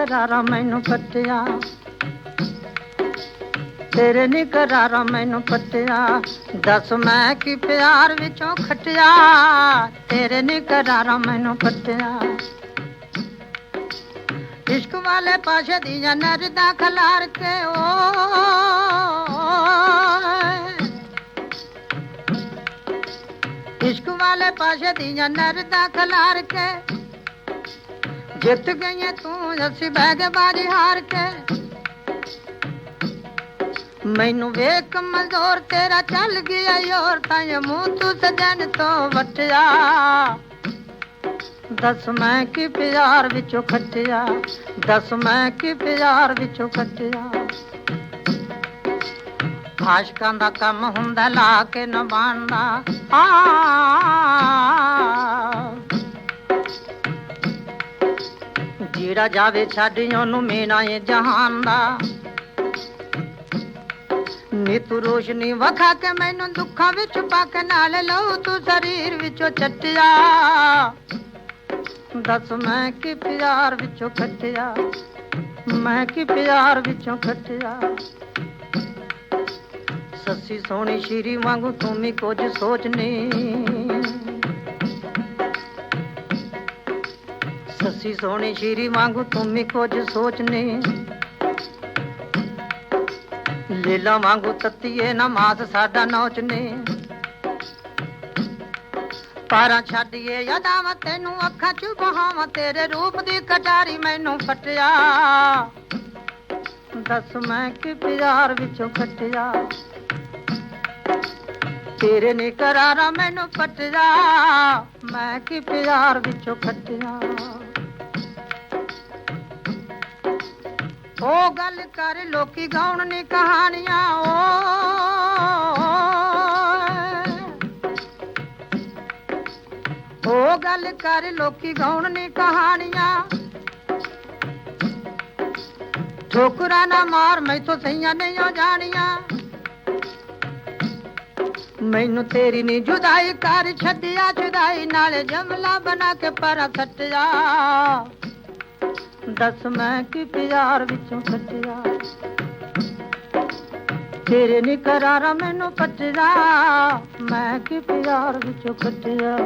ਤੇਰੇ ਨੀ ਕਰਾਰਾ ਮੈਨੂੰ ਪੱਟਿਆ ਤੇਰੇ ਨੀ ਕਰਾਰਾ ਮੈਨੂੰ ਪੱਟਿਆ ਦੱਸ ਮੈਂ ਕੀ ਪਿਆਰ ਵਿੱਚੋਂ ਖਟਿਆ ਤੇਰੇ ਨੀ ਕਰਾਰਾ ਮੈਨੂੰ ਪੱਟਿਆ ਇਸ਼ਕ ਵਾਲੇ ਪਾਸ਼ੇ ਦੀਆਂ ਨਰਦਾ ਖਲਾਰ ਕੇ ਓ ਇਸ਼ਕ ਵਾਲੇ ਪਾਸ਼ੇ ਦੀਆਂ ਨਰਦਾ ਖਲਾਰ ਕੇ ਜਿੱਤ ਗਈਆਂ ਤੂੰ, ਅਸੀਂ ਬਹਿ ਗਏ ਹਾਰ ਕੇ। ਮੈਨੂੰ ਵੇਖ ਕਮਜ਼ੋਰ ਤੇਰਾ ਚੱਲ ਗਿਆ, ਯੋਰ ਤਾਂ ਮੂੰਹ ਤੂੰ ਸਜਣ ਤੋਂ ਵਟਿਆ। ਦੱਸ ਮੈਂ ਕਿ ਪਿਆਰ ਵਿੱਚੋਂ ਖੱਟਿਆ, ਦੱਸ ਮੈਂ ਕਿ ਪਿਆਰ ਵਿੱਚੋਂ ਖੱਟਿਆ। ਆਸ਼ਕਾਂ ਦਾ ਕੰਮ ਹੁੰਦਾ, ਲਾ ਕੇ ਨਿਭਾਉਣਾ ਆ ਜਿਹੜਾ ਜਾਵੇ ਛੱਡ ਉਹਨੂੰ ਮੇਨਾ ਏ ਜਹਾਨ ਦਾ। ਨੀ ਤੂੰ ਰੋਸ਼ਨੀ ਵਖਾ ਕੇ ਮੈਨੂੰ ਦੁੱਖਾਂ ਵਿੱਚ ਪਾ ਕੇ ਨਾਲ ਲਓ ਤੂੰ ਸਰੀਰ ਵਿੱਚੋਂ ਚੱਟਿਆ। ਦੱਸ ਮੈਂ ਕਿ ਪਿਆਰ ਵਿੱਚੋਂ ਖੱਟਿਆ ਮੈਂ ਕੀ ਪਿਆਰ ਵਿੱਚੋਂ ਖੱਟਿਆ ਸੱਸੀ ਸੋਹਣੀ ਸ਼ੀਰੀ ਵਾਂਗੂ ਤੂੰ ਵੀ ਕੁਝ ਸੋਚਨੀ ਸੱਸੀ ਸੋਹਣੀ ਸ਼ੀਰੀ ਵਾਂਗੂ ਤੂੰ ਵੀ ਕੁਝ ਸੋਚਨੇ। ਲੀਲਾ ਵਾਂਗੂ ਤੱਤੀਏ ਨਾ ਮਾਸ ਸਾਡਾ ਨੋਚਨੇ। ਪਾਰਾਂ ਛੱਡੀਏ ਯਾਦਾਂ ਤੈਨੂੰ ਅੱਖਾਂ ਚ ਬਹਾਵਾਂ, ਤੇਰੇ ਰੂਪ ਦੀ ਕਟਾਰੀ ਮੈਨੂੰ ਫਟਿਆ। ਦੱਸ ਮੈਂ ਕਿ ਪਿਆਰ ਵਿੱਚੋਂ ਖਟਿਆ। ਤੇਰੇ ਨੇ ਕਰਾਰਾ ਮੈਨੂੰ ਫਟਿਆ। ਮੈਂ ਕਿ ਪਿਆਰ ਵਿੱਚੋਂ ਖਟਿਆ। ਉਹ ਗੱਲ ਕਰ, ਲੋਕੀ ਗਾਉਣ ਨੇ ਕਹਾਣੀਆਂ, ਓ। ਉਹ ਗੱਲ ਕਰ, ਲੋਕੀ ਗਾਉਣ ਨੇ ਕਹਾਣੀਆਂ। ਠੋਕਰਾ ਨਾ ਮਾਰ, ਮੈਥੋਂ ਸਈਆਂ ਨਹੀਂ ਆ ਜਾਣੀਆਂ। ਮੈਨੂੰ ਤੇਰੀ ਨੀ ਜੁਦਾਈ ਕਰ, ਛੱਡਿਆ ਜੁਦਾਈ, ਨਾਲ ਜਮਲਾ ਬਣਾ ਕੇ ਪਰ ਖੱਟਿਆ ਦੱਸ ਮੈਂ ਕਿ ਪਿਆਰ ਵਿੱਚੋਂ ਖੱਟਿਆ ਤੇਰੇ ਨੀ ਕਰਾਰਾ ਮੈਨੂੰ ਪੱਟਿਆ ਮੈਂ ਕਿ ਪਿਆਰ ਵਿੱਚੋਂ ਖੱਟਿਆ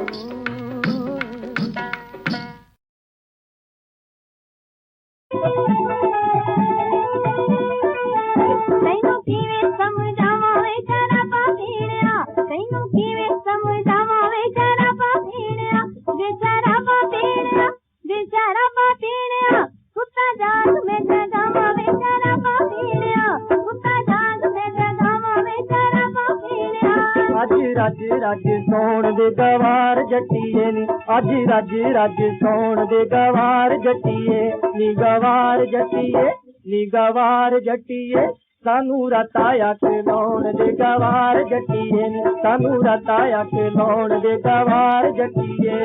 ਰੱਜ ਰੱਜ ਸੌਣ ਦੇ ਗਵਾਰ ਜੱਟੀਏ ਨੀ ਅੱਜ ਰੱਜ ਰੱਜ ਸੌਣ ਦੇ ਗਵਾਰ ਜੱਟੀਏ ਨੀ ਗਵਾਰ ਜੱਟੀਏ ਨੀ ਗਵਾਰ ਜੱਟੀਏ ਸਾਨੂੰ ਰਤਾ ਅੱਖ ਲਾਉਣ ਦੇ ਗਵਾਰ ਜੱਟੀਏ ਨੀ ਸਾਨੂੰ ਰਤਾ ਅੱਖ ਲਾਉਣ ਦੇ ਗਵਾਰ ਜੱਟੀਏ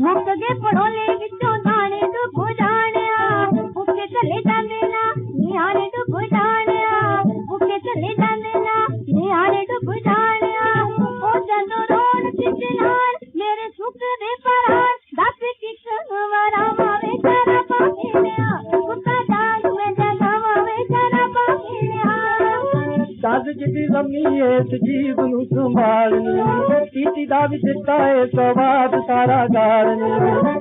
ਮੁੱਕ ਗਏ ਪੜੋਲੇ ਵਿੱਚੋਂ ਦਾਣੇ ਡੁੱਬ ਜਾਣਿਆ ਉੱਕੇ ਚਲੇ ਜਾਂਦੇ ਨਾ ਨਿਆਣੇ ਡੁੱਬ ਜਾਣਿਆ ਉੱਕੇ ਚਲੇ ਜਾਂਦੇ ਨਾ ਨਿਆਣੇ ਡੁੱਬ ਜਾਣਿਆ ਜਿੱਦੀ ਲੰਮੀ ਏਸ ਜੀਵ ਨੂੰ ਸੰਭਾਲਣੀ ਪੀਤੀ ਦਾ ਵੀ ਦਿੱਤਾ ਏ ਸਵਾਦ ਸਾਰਾ ਗਾਲਣੀ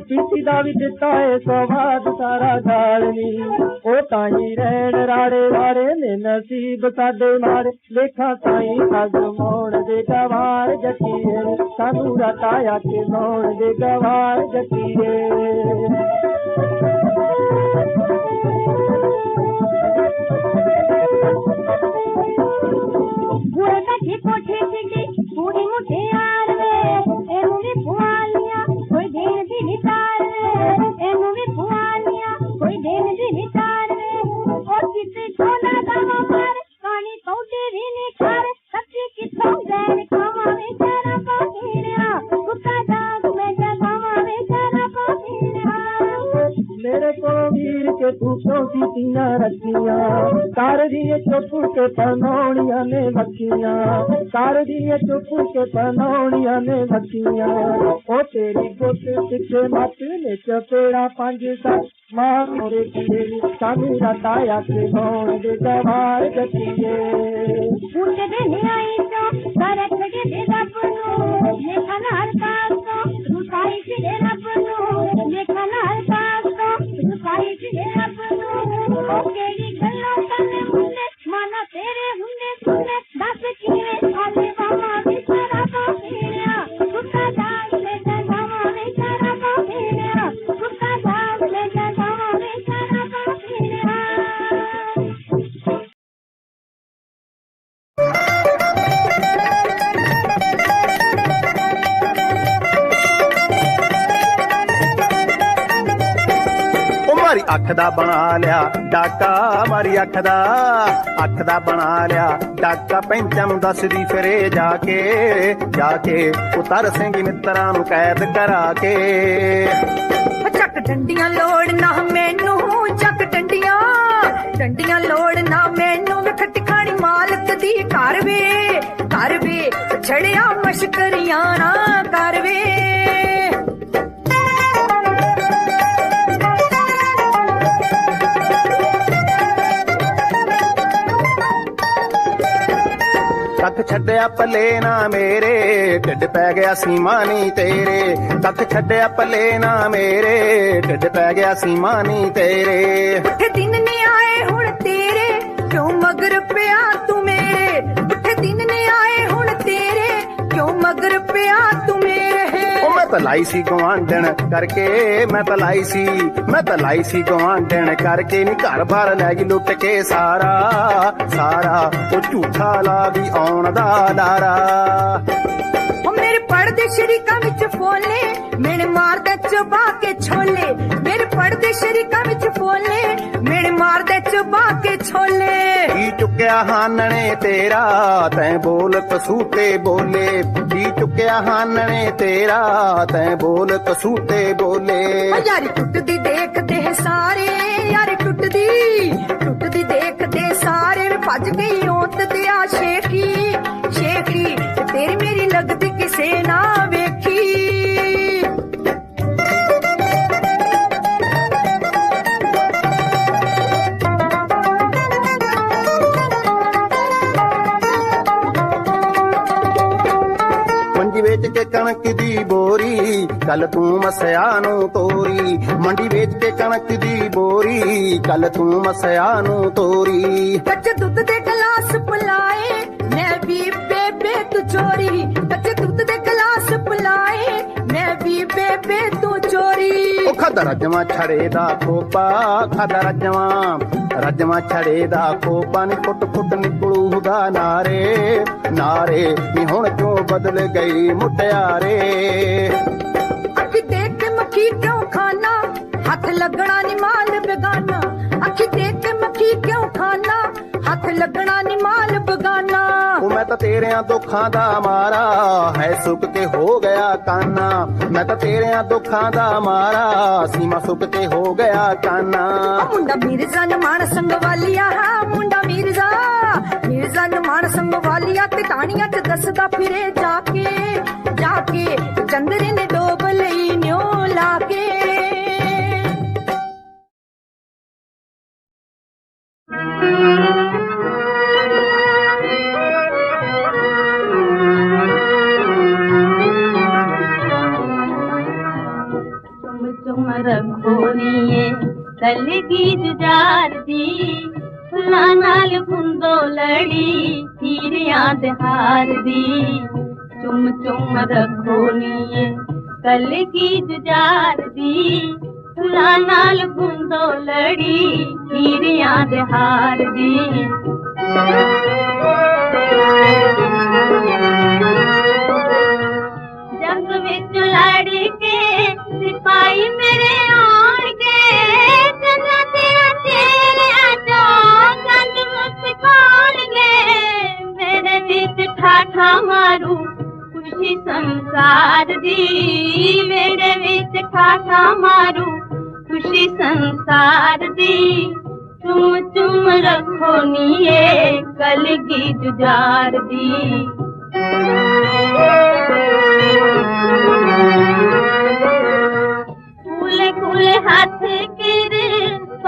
ਪੀਤੀ ਦਾ ਵੀ ਦਿੱਤਾ ਏ ਸਵਾਦ ਸਾਰਾ ਗਾਲਣੀ ਉਹ ਤਾਂ ਹੀ ਰਹਿਣ ਰਾੜੇ ਵਾਰੇ ਨੇ ਨਸੀਬ ਸਾਡੇ ਮਾਰੇ ਲੇਖਾਂ ਸਾਈ ਸੱਜ ਮੋਣ ਦੇ ਗਵਾਰ ਜੱਟੀਏ ਸਾਨੂੰ ਰਤਾਇਆ ਕੇ ਮੋਣ ਦੇ ਗਵਾਰ ਜੱਟੀਏ के पनौड़िया ने भक्तिया सार दिए चुप के पनौड़िया ने भक्तिया ओ तेरी गुत पिछे मत ने चपेड़ा पंज सत। माँ मोरे तेरी सामी रताया से भौण दे जवार गतिए। फूट दे ले आई तो करत के दे दपनो लेखन हर पास तो रुकाई से दे दपनो लेखन हर पास तो रुकाई से दे दपनो ओ तेरी ਮਾਰੀ ਅੱਖ ਦਾ ਬਣਾ ਲਿਆ, ਡਾਕਾ ਮਾਰੀ ਅੱਖ ਦਾ ਅੱਖ ਦਾ ਬਣਾ ਲਿਆ। ਡਾਕਾ ਪੈਂਚਾਂ ਨੂੰ ਦੱਸਦੀ ਫਿਰੇ ਜਾ ਕੇ ਜਾ ਕੇ ਉਤਰ ਸਿੰਘ ਮਿੱਤਰਾਂ ਨੂੰ ਕੈਦ ਕਰਾ ਕੇ। ਚੱਕ ਡੰਡੀਆਂ ਲੋੜ ਨਾ ਮੈਨੂੰ, ਚੱਕ ਡੰਡੀਆਂ। ਡੰਡੀਆਂ ਲੋੜ ਨਾ ਮੈਨੂੰ ਵੇ ਖਟਖਾਣੀ ਮਾਲਕ ਦੀ ਘਰ ਵੇ ਘਰ ਵੇ, ਛੜਿਆ ਮਸ਼ਕਰੀਆਂ ਨਾ ਕਰ ਵੇ। ਕੱਖ ਛੱਡਿਆ ਪੱਲੇ ਨਾ ਮੇਰੇ, ਢਿੱਡ ਪੈ ਗਿਆ ਸੀਮਾ ਨੀ ਤੇਰੇ। ਕੱਖ ਛੱਡਿਆ ਪੱਲੇ ਨਾ ਮੇਰੇ, ਢਿੱਡ ਪੈ ਗਿਆ ਸੀਮਾ ਨੀ ਤੇਰੇ। ਉੱਠੇ ਦਿਨ ਨੇ ਆਏ ਹੁਣ ਤੇਰੇ, ਕਿਉਂ ਮਗਰ ਪਿਆ ਤੂੰ ਮੇਰੇ? ਉੱਠੇ ਦਿਨ ਨੇ ਆਏ ਹੁਣ ਤੇਰੇ, ਕਿਉਂ ਮਗਰ ਪਿਆ ਤੂੰ ਮੇਰੇ ਤਾਂ ਲਾਈ ਸੀ ਗਵਾਂਢਣ ਕਰਕੇ, ਮੈਂ ਤਾਂ ਲਾਈ ਸੀ, ਮੈਂ ਤਾਂ ਲਾਈ ਸੀ ਗਵਾਂਢਣ ਕਰਕੇ ਨੀ ਘਰ ਬਾਰ ਲੈ ਗਈ ਲੁੱਟ ਕੇ ਸਾਰਾ ਸਾਰਾ, ਉਹ ਝੂਠਾ ਲਾ ਵੀ ਆਉਣ ਦਾ ਲਾਰਾ ਉਹ ਮੇਰੇ ਪੜਦੇ ਸ਼ਰੀਕਾਂ ਵਿੱਚ ਫੋਲੇ ਮੇਰੇ ਮਾਰਦੇ ਚਬਾ ਕੇ ਛੋਲੇ। ਮੇਰੇ ਪੜਦੇ ਸ਼ਰੀਕਾਂ ਵਿੱਚ ਫੋਲੇ ਮੇਰੇ ਮਾਰਦੇ ਚਬਾ ਕੇ ਛੋਲੇ। ਕੀ ਚੁੱਕਿਆ ਹਾਨਣੇ ਤੇਰਾ ਤੈਂ ਬੋਲ ਕਸੂਤੇ ਬੋਲੇ। ਕੀ ਚੁੱਕਿਆ ਹਾਨਣੇ ਤੇਰਾ ਤੈਂ ਬੋਲ ਕਸੂਤੇ ਬੋਲੇ। ਯਾਰੀ ਟੁੱਟਦੀ ਦੇਖਦੇ ਸਾਰੇ ਯਾਰੀ ਟੁੱਟਦੀ ਟੁੱਟਦੀ ਦੇਖਦੇ ਸਾਰੇ। ਭੱਜ ਗਈ ਔਤ ਤੇ ਆ ਸ਼ੇਖੀ ਕਣਕ ਦੀ ਬੋਰੀ ਕੱਲ ਤੂੰ ਮਸਿਆ ਨੂੰ ਤੋਰੀ। ਮੰਡੀ ਵੇਚ ਕੇ ਕਣਕ ਦੀ ਬੋਰੀ ਕੱਲ ਤੂੰ ਮਸਿਆ ਨੂੰ ਤੋਰੀ। ਕੱਚੇ ਦੁੱਧ ਦੇ ਗਲਾਸ ਪਲਾਏ ਚੋਰੀ ਉਹ ਖਾਦਾ ਰਜਵਾ ਛੜੇ ਦਾ ਖੋਪਾ ਖਾਦਾ ਰਜਵਾ ਰਜਵਾ ਛੜੇ ਦਾ ਖੋਪਾ ਨੀ ਫੁੱਟ ਫੁੱਟ ਨਿਕਲੂਗਾ ਨਾਰੇ। ਨਾਰੇ ਨੀ ਹੁਣ ਬਦਲ ਗਈ ਮੁਟਿਆਰੇ। ਅੱਖੀ ਦੇਖ ਕੇ ਮੱਖੀ ਕਿਉਂ ਖਾਣਾ ਹੱਥ ਲੱਗਣਾ ਨੀ ਮਾਲ ਬੇਗਾਨਾ। ਅੱਖੀ ਦੇਖ ਕੇ ਮੱਖੀ ਕਿਉਂ ਖਾਣਾ ਹੱਥ ਲੱਗਣਾ ਨੀ ਮਾਲ ਬੇਗਾਨਾ। ਉਹ ਮੈਂ ਤਾਂ ਤੇਰਿਆਂ ਦੁੱਖਾਂ ਦਾ ਮਾਰਾ ਹੈ ਸੁੱਕ ਕੇ ਹੋ ਗਿਆ ਕਾਨਾ। ਮੈਂ ਤਾਂ ਤੇਰਿਆਂ ਦੁੱਖਾਂ ਦਾ ਮਾਰਾ ਸੀਮਾ ਸੁੱਕ ਕੇ ਹੋ ਗਿਆ ਕਾਨਾ। ਉਹ ਮੁੰਡਾ ਮਿਰਜ਼ਾ ਨਮਾਨ ਸੰਗ ਵਾਲੀਆ ਹਾਂ ਮੁੰਡਾ ਮਿਰਜ਼ਾ। ਮਿਰਜ਼ਾ ਨਮਾਨ ਸੰਗ ਵਾਲੀਆ ਤੇ ਟਾਣੀਆਂ ਚ ਦੱਸਦਾ ਫਿਰੇ ਜਾ ਕੇ ਜਾ ਕੇ। ਚੰਦਰੇ ਨੇ ਡੋਬ ਲਈ ਨਿਓ ਲਾ ਕੇ। ರಘೋನಿಯೇ ಕಲ್ಗಿ ಜುಜಾರ್ದಿ ಫುಲಾನಾಲ್ ಕುಂದೋಲಡಿ ಹೀರೆಯಾದ ಹಾರದಿ ಚುಮ್ ಚುಮ್ ರಘೋನಿಯೇ ಕಲ್ಗಿ ಜುಜಾರ್ದಿ ಫುಲಾನಾಲ್ ಕುಂದೋಲಡಿ ಹೀರೆಯಾದ ಹಾರದಿ ಜಗ ವಿಚ ಲಡಿಕೆ पाई मेरे और के जन्नत तेरे आजा गंज मुस्कान गे। मेरे बीच ठाठा मारू, खुशी संसार दी। मेरे बीच ठाठा मारू, खुशी संसार दी। तुम चुम रखो निये कल की जुजार दी।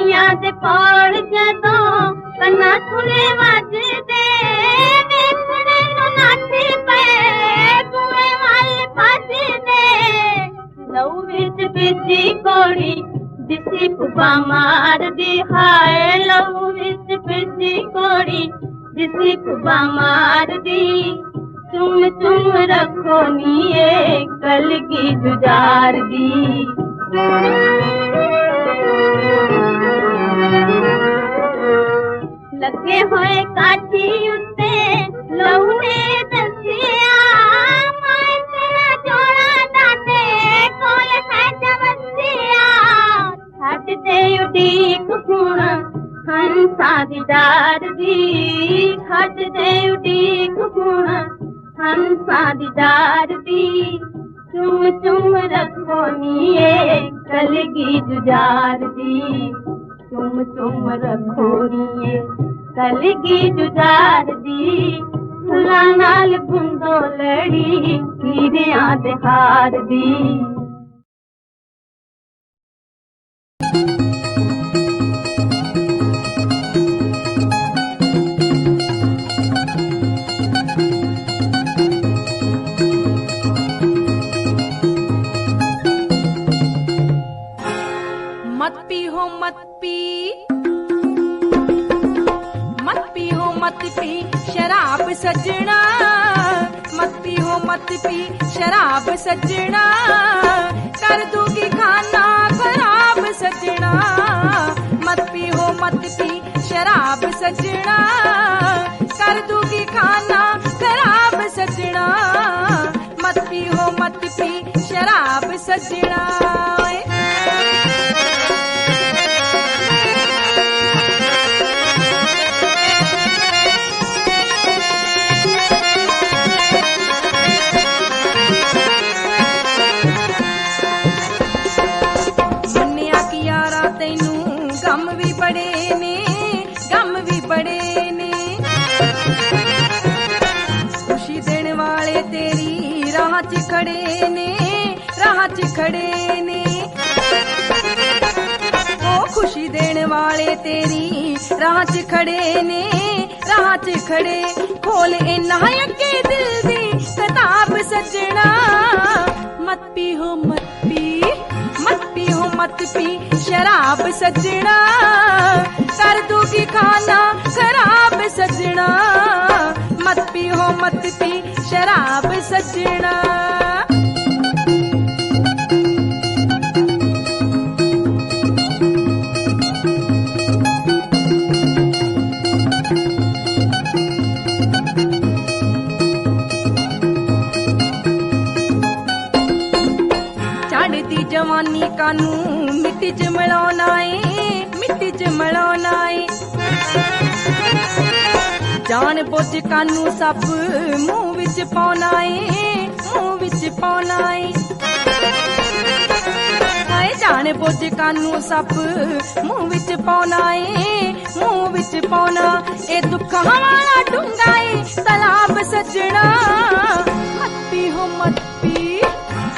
ਕੋੜੀਆਂ ਦੇ ਪਾੜ ਜਦੋਂ ਕੰਨਾਂ ਸੁਨੇ ਵੱਜਦੇ ਵੇਖਣੇ ਨੂੰ ਨਾਚੀ ਪਏ ਕੁਏ ਵੱਲ ਭੱਜਦੇ ਲਹੂ ਵਿੱਚ ਬੀਜੀ ਕੋੜੀ ਦਿਸੀ ਪੁਪਾ ਮਾਰਦੀ ਹਾਏ ਲਹੂ ਵਿੱਚ ਬੀਜੀ ਕੋੜੀ ਦਿਸੀ ਪੁਪਾ ਮਾਰਦੀ ਚੁੰਮ ਚੁੰਮ ਰੱਖੋ ਨੀਏ ਕਲਗੀ ਜੁਜਾਰ ਦੀ ਲੱਗੇ लगे हुए काठी उत्ते लहुने दसिया मैं तेरा जोड़ा दाते कोल दीदार दी छट ते उडी कुकुण हंसा दीदार दी चुम चुम रखो नी कल की जुजार दी। तुम तुम रखोरिए कलगी जुजार दी फुला नाल गुंदो लड़ी हीरे हार दी। मत पी हो मत पी। सजना, मत हो मत पी, शराब सजना। कर दूँगी खाना, खराब सजना। मत पी हो मत पी, शराब सजना। कर दूँगी खाना, खराब सजना। मत हो मत पी, शराब सजना। तेरी राह खड़े ने राह खड़े खोल नायक दिल दी कताब सजना। मत पी हो मत पी मत पी हो मत पी शराब सजना। कर दूँगी खाना शराब सजना। मत पी हो मत पी ਮਿੱਟੀ 'ਚ ਮਿਲਾਉਣਾ ਏ ਮਿੱਟੀ 'ਚ ਮਿਲਾਉਣਾ ਏ ਜਾਣ ਬੁੱਝ ਕਾਨੂੰ ਸੱਪ ਮੂੰਹ ਵਿੱਚ ਪਾਉਣਾ ਏ ਮੂੰਹ ਵਿੱਚ ਪਾਉਣਾ ਏ ਹਾਏ, ਜਾਣ ਬੁੱਝ ਕਾਨੂੰ ਸੱਪ ਮੂੰਹ ਵਿੱਚ ਪਾਉਣਾ ਏ ਮੂੰਹ ਵਿੱਚ ਪਾਉਣਾ ਇਹ ਦੁੱਖਾਂ ਵਾਲਾ ਡੂੰਗਾ ਏ, ਤਲਾਬ ਸੱਜਣਾ। ਮਤ ਪੀ ਹੋ ਮਤ ਪੀ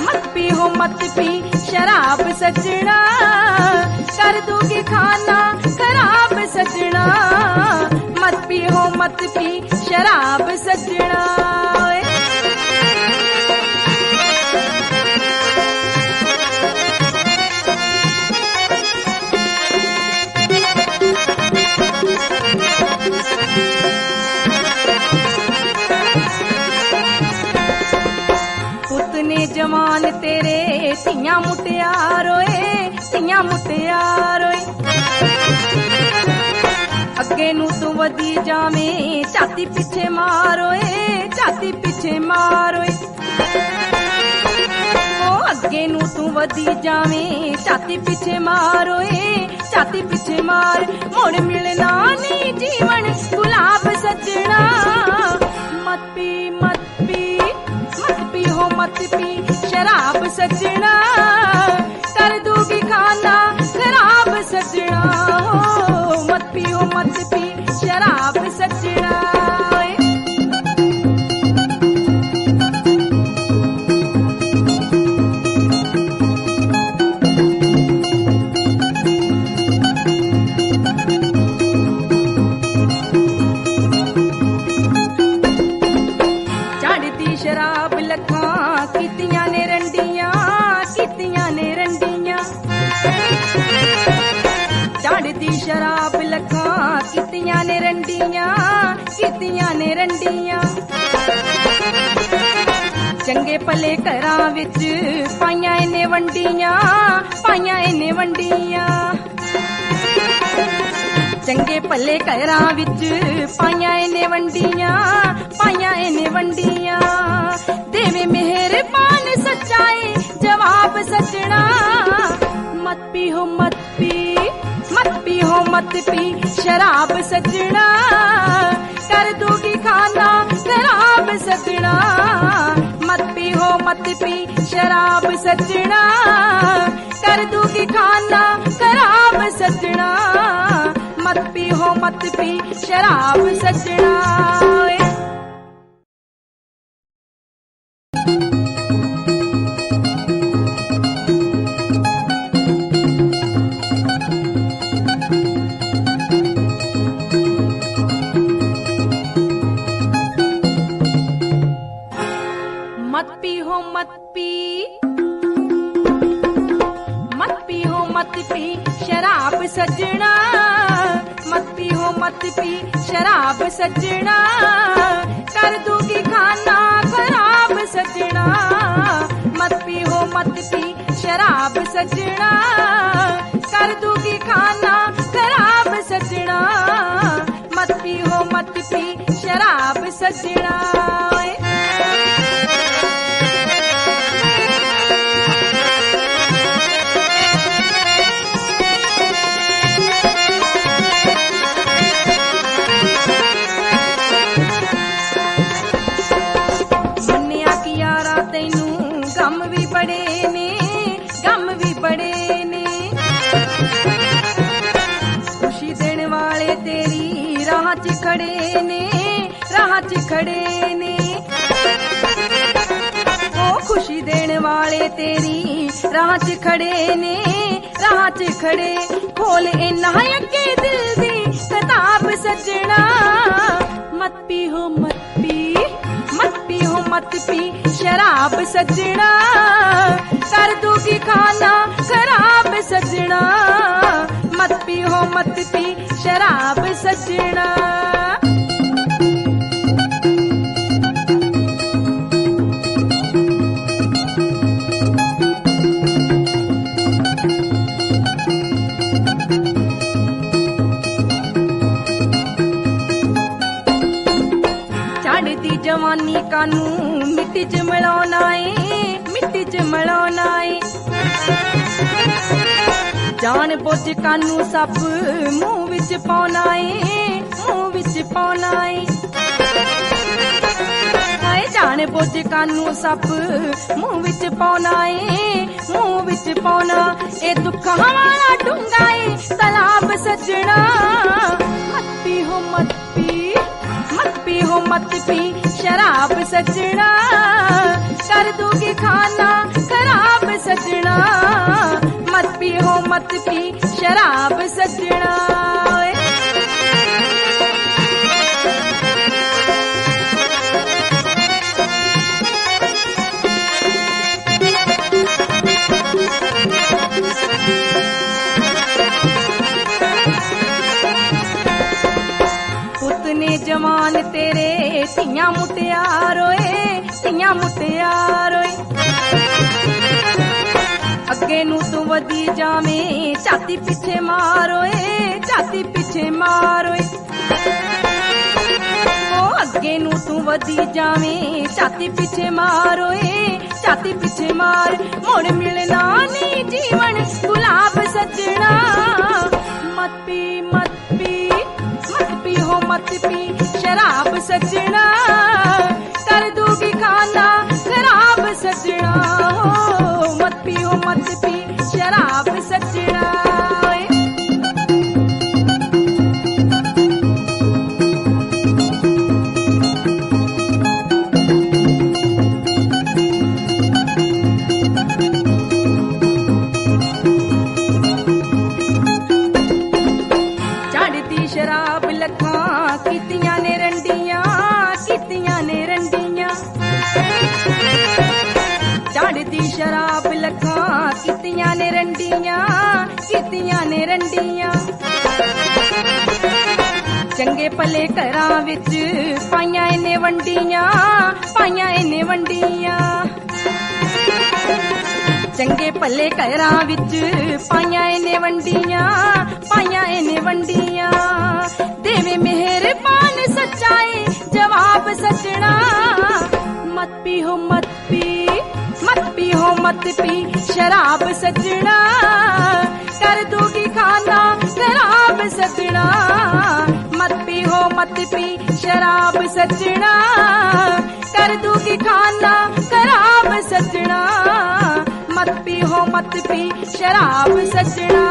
ਮਤ ਪੀ ਹੋ ਮਤ ਪੀ ਸ਼ਰਾਬ ਸੱਜਣਾ। ਕਰ ਦੂਗੀ ਖਾਨਾ ਖਰਾਬ ਸੱਜਣਾ। ਮਤ ਪੀ ਹੋ ਮਤ ਪੀ ਸ਼ਰਾਬ ਸੱਜਣਾ। ਜਵਾਨ ਤੇਰੇ ਧੀਆਂ ਮੁਟਿਆਰੋਏ ਧੀਆਂ ਮੁਟਿਆਰੋਏ ਅੱਗੇ ਨੂੰ ਤੂੰ ਵਧੀ ਜਾਵੇਂ ਛਾਤੀ ਪਿੱਛੇ ਮਾਰੋਏ ਛਾਤੀ ਪਿੱਛੇ ਮਾਰੋਏ ਉਹ ਅੱਗੇ ਨੂੰ ਤੂੰ ਵਧੀ ਜਾਵੇਂ ਛਾਤੀ ਪਿੱਛੇ ਮਾਰੋਏ ਛਾਤੀ ਪਿੱਛੇ ਮਾਰ ਮੁੜ ਮਿਲਣਾ ਨਹੀਂ ਜੀਵਨ ਗੁਲਾਬ ਸਜਣਾ ਮਤ ਪੀ ਮਤ ਪੀ ਸ਼ਰਾਬ ਸੱਜਣਾ। ਕਰ ਦੂਗੀ ਖਾਨਾ ਖਰਾਬ ਸੱਜਣਾ। ਹੋ ਮਤ ਪੀ ਮਤ ਚੰਗੇ ਭਲੇ ਘਰਾਂ ਵਿੱਚ ਪਾਈਆਂ ਇਹਨੇ ਵੰਡੀਆਂ, ਪਾਈਆਂ ਇਹਨੇ ਵੰਡੀਆਂ। ਦੇਵੇ ਮਿਹਰਬਾਨ ਸੱਚਾਏ ਜਵਾਬ ਸੱਜਣਾ। ਮਤ ਪੀ ਹੋ ਮਤ ਪੀ ਮਤ ਪੀ ਹੋ ਮਤ ਪੀ, ਸ਼ਰਾਬ ਸੱਜਣਾ। ਕਰ ਦੂਗੀ ਖਾਨਾ ਖਰਾਬ ਸੱਜਣਾ। ਮਤ ਪੀ ਹੋ ਮਤ ਪੀ, ਸ਼ਰਾਬ ਸੱਜਣਾ। ਕਰ ਦੂਗੀ ਖਾਨਾ ਖਰਾਬ ਸੱਜਣਾ। और पी हो मत पी शराब सजना मत पी शराब सजना, कर दूगी खाना खराब सजना। मत पी हो मत पी, शराब सजना, कर दूगी खाना खराब सजना। मत पी हो मत पी, शराब सजना। ਖੜੇ ਨੇ ਰਾਹ 'ਚ ਖੜੇ। ਖੋਲ ਇਹਨਾਂ ਅੱਗੇ ਦਿਲ ਦੀ ਕਿਤਾਬ ਸੱਜਣਾ। ਮਤ ਪੀ ਹੋ ਮਤ ਪੀ ਮਤ ਪੀ ਮਤ ਪੀ, ਸ਼ਰਾਬ ਸੱਜਣਾ। ਕਰ ਦੂਗੀ ਖਾਨਾ, ਖਰਾਬ ਸੱਜਣਾ। ਮਤ ਪੀ ਹੋ ਮਤ ਪੀ, ਸ਼ਰਾਬ ਸੱਜਣਾ। ਜਵਾਨੀ ਮਿੱਟੀ 'ਚ ਮਿਲਾਉਣਾ ਏ, ਮਿੱਟੀ 'ਚ ਮਿਲਾਉਣਾ ਏ। ਜਾਣ ਬੁੱਝ ਕਾਨੂੰ ਸੱਪ ਮੂੰਹ ਵਿੱਚ ਪਾਉਣਾ ਏ, ਮੂੰਹ ਵਿੱਚ ਪਾਉਣਾ ਏ। ਹਾਏ, ਜਾਣ ਬੁੱਝ ਕਾਨੂੰ ਸੱਪ ਮੂੰਹ ਵਿੱਚ ਪਾਉਣਾ ਏ, ਮੂੰਹ ਵਿੱਚ ਪਾਉਣਾ। ਇਹ ਦੁੱਖਾਂ ਵਾਲਾ ਡੂੰਗਾ ਏ, ਤਲਾਬ ਸੱਜਣਾ। ਮਤ ਹੋ, ਮਤ मत पी, शराब सजना कर दूँगी खाना, शराब सजना मत पी हो मत पी, शराब सजना Thank you. ਤੇਰੇ ਧੀਆਂ ਮੁਟਿਆਰ ਅੱਗੇ ਨੂੰ ਤੂੰ ਵਧੀ ਜਾਵੇਂ, ਛਾਤੀ ਪਿੱਛੇ ਮਾਰੋਏ ਛਾਤੀ ਪਿੱਛੇ ਮਾਰੋਏ ਉਹ ਅੱਗੇ ਨੂੰ ਤੂੰ ਵਧੀ ਜਾਵੇਂ, ਛਾਤੀ ਪਿੱਛੇ ਮਾਰੋਏ ਛਾਤੀ ਪਿੱਛੇ ਮਾਰ। ਮੁੜ ਮਿਲਣਾ ਨਹੀਂ ਜੀਵਨ ਗੁਲਾਬ ਸੱਜਣਾ। ਮਤ ਪੀ ਮਤ ਪੀ ਮਤ ਪੀ ਹੋ, ਮਤ ਪੀ। ਖਰਾਬ ਸਜਣਾ ਕਰ ਦੂਗੀ ਖਾਨਾ ਖਰਾਬ ਸੱਜਣਾ। ਇਹਨੇ ਵੰਡੀਆਂ, ਪਾਈਆਂ ਇਹਨੇ ਵੰਡੀਆਂ। ਚੰਗੇ ਭਲੇ ਘਰਾਂ ਵਿੱਚ ਪਾਈਆਂ ਇਹਨੇ ਵੰਡੀਆਂ, ਪਾਈਆਂ ਇਹਨੇ ਵੰਡੀਆਂ। ਦੇਵੇ ਮਿਹਰਬਾਨ ਸੱਚਾਏ, ਜਵਾਬ ਸੱਜਣਾ। ਮਤ ਪੀਹੋ ਮਤ ਪੀ, ਮਤ ਪੀਹੋ ਮਤ ਪੀ, ਸ਼ਰਾਬ ਸੱਜਣਾ। ਕਰ ਦੂਗੀ ਖਾਨਾ शराब सजना मत पी हो मत पी, शराब सजना कर दूँगी खाना शराब सजना मत पी हो मत पी, शराब सजना